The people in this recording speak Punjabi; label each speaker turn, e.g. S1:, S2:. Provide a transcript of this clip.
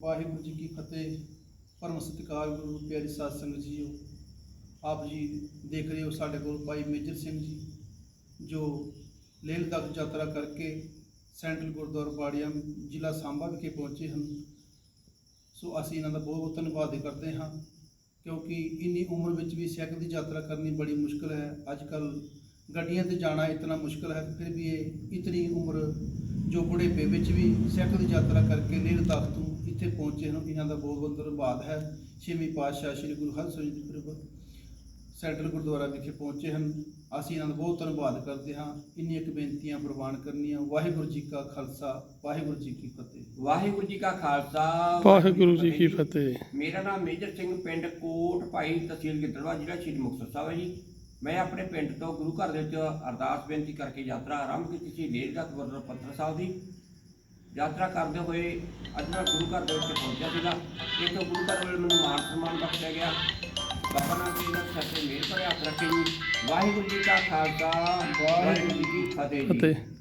S1: ਵਾਹਿਗੁਰੂ ਜੀ ਕੀ ਫਤਿਹ, ਪਰਮ ਸਤਿਕਾਰ ਗੁਰੂ, ਪਿਆਰੀ ਸਾਧ ਸੰਗਤ ਜੀਓ। ਆਪ ਜੀ ਦੇਖ ਰਹੇ ਹੋ ਸਾਡੇ ਕੋਲ ਭਾਈ ਮੇਜਰ ਸਿੰਘ ਜੀ, ਜੋ ਲੇਹ ਲਦਾਖ ਯਾਤਰਾ ਕਰਕੇ ਸੈਂਟਰਲ ਗੁਰਦੁਆਰਾ ਬਾੜੀਆਂ ਜ਼ਿਲ੍ਹਾ ਸਾਂਭਾ ਵਿਖੇ ਪਹੁੰਚੇ ਹਨ। ਸੋ ਅਸੀਂ ਇਹਨਾਂ ਦਾ ਬਹੁਤ ਬਹੁਤ ਧੰਨਵਾਦ ਕਰਦੇ ਹਾਂ, ਕਿਉਂਕਿ ਇੰਨੀ ਉਮਰ ਵਿੱਚ ਵੀ ਸਾਈਕਲ ਦੀ ਯਾਤਰਾ ਕਰਨੀ ਬੜੀ ਮੁਸ਼ਕਲ ਹੈ। ਅੱਜ ਕੱਲ ਗੱਡੀਆਂ ਤੇ ਜਾਣਾ ਇਤਨਾ ਮੁਸ਼ਕਲ ਹੈ, ਫਿਰ ਵੀ ਇਹ ਇਤਨੀ ਉਮਰ ਜੋ ਬੁਢੇਪੇ ਵਿੱਚ ਵੀ ਸਾਈਕਲ ਦੀ ਯਾਤਰਾ ਕਰਕੇ ਲੇਹ ਲਦਾਖ ਤੋਂ ਇੱਥੇ ਪਹੁੰਚੇ ਹਨ ਇਹਨਾਂ ਦਾ ਬਹੁਤ ਬਹੁਤ ਧੰਨਵਾਦ ਹੈ। ਛੇਵੀਂ ਪਾਤਸ਼ਾਹ ਸ੍ਰੀ ਗੁਰੂ ਹਰਗੋਬਿੰਦ ਜੀ ਗੁਰਬਖਸ਼ ਸੈਂਟਰਲ ਗੁਰਦੁਆਰਾ ਵਿਖੇ ਪਹੁੰਚੇ ਹਨ। ਅਸੀਂ ਇਹਨਾਂ ਦਾ ਬਹੁਤ ਧੰਨਵਾਦ ਕਰਦੇ ਹਾਂ। ਇੰਨੀਆਂ ਕੁ ਬੇਨਤੀਆਂ ਪ੍ਰਵਾਨ ਕਰਨੀਆਂ। ਵਾਹਿਗੁਰੂ ਜੀ ਕਾ ਖਾਲਸਾ ਵਾਹਿਗੁਰੂ ਜੀ ਕੀ ਫਤਿਹ।
S2: ਵਾਹਿਗੁਰੂ ਜੀ ਕਾ ਖਾਲਸਾ
S3: ਵਾਹਿਗੁਰੂ ਜੀ ਕੀ ਫਤਿਹ।
S2: ਮੇਰਾ ਨਾਮ ਮੇਜਰ ਸਿੰਘ ਪਿੰਡ ਕੋਟ ਭਾਈ ਤਹਿਸੀਲ ਗਿੱਦੜਵਾ ਜ਼ਿਲ੍ਹਾ ਸ਼੍ਰੀ ਮੁਕਤਸਰ ਸਾਹਿਬ ਹੈ ਜੀ। ਮੈਂ ਆਪਣੇ ਪਿੰਡ ਤੋਂ ਗੁਰੂ ਘਰ ਦੇ ਵਿੱਚ ਅਰਦਾਸ ਬੇਨਤੀ ਕਰਕੇ ਯਾਤਰਾ ਆਰੰਭ ਕੀਤੀ ਸੀ ਲੇਹ ਗੁਰਦੁਆਰਾ ਪੱਥਰ ਸਾਹਿਬ ਦੀ। ਯਾਤਰਾ ਕਰਦੇ ਹੋਏ ਅੱਜ ਮੈਂ ਗੁਰੂ ਘਰ ਦੇ ਵਿੱਚ ਪਹੁੰਚਿਆ ਸੀਗਾ। ਇੱਥੋਂ ਗੁਰੂ ਘਰ ਵੱਲ ਮੈਨੂੰ ਮਾਨ ਸਨਮਾਨ ਬਖਸ਼ਿਆ ਗਿਆ। ਬਾਬਾ ਨਾਨਕ ਜੀ ਦਾ ਸੱਚੇ ਮੇਰ ਭਰੇ ਹੱਥ ਰੱਖੇ ਵਾਹਿਗੁਰੂ ਜੀ ਕਾ ਖਾਲਸਾ, ਵਾਹਿਗੁਰੂ ਜੀ ਕੀ ਫਤਿਹ ਜੀ।
S3: ਫਤਿਹ।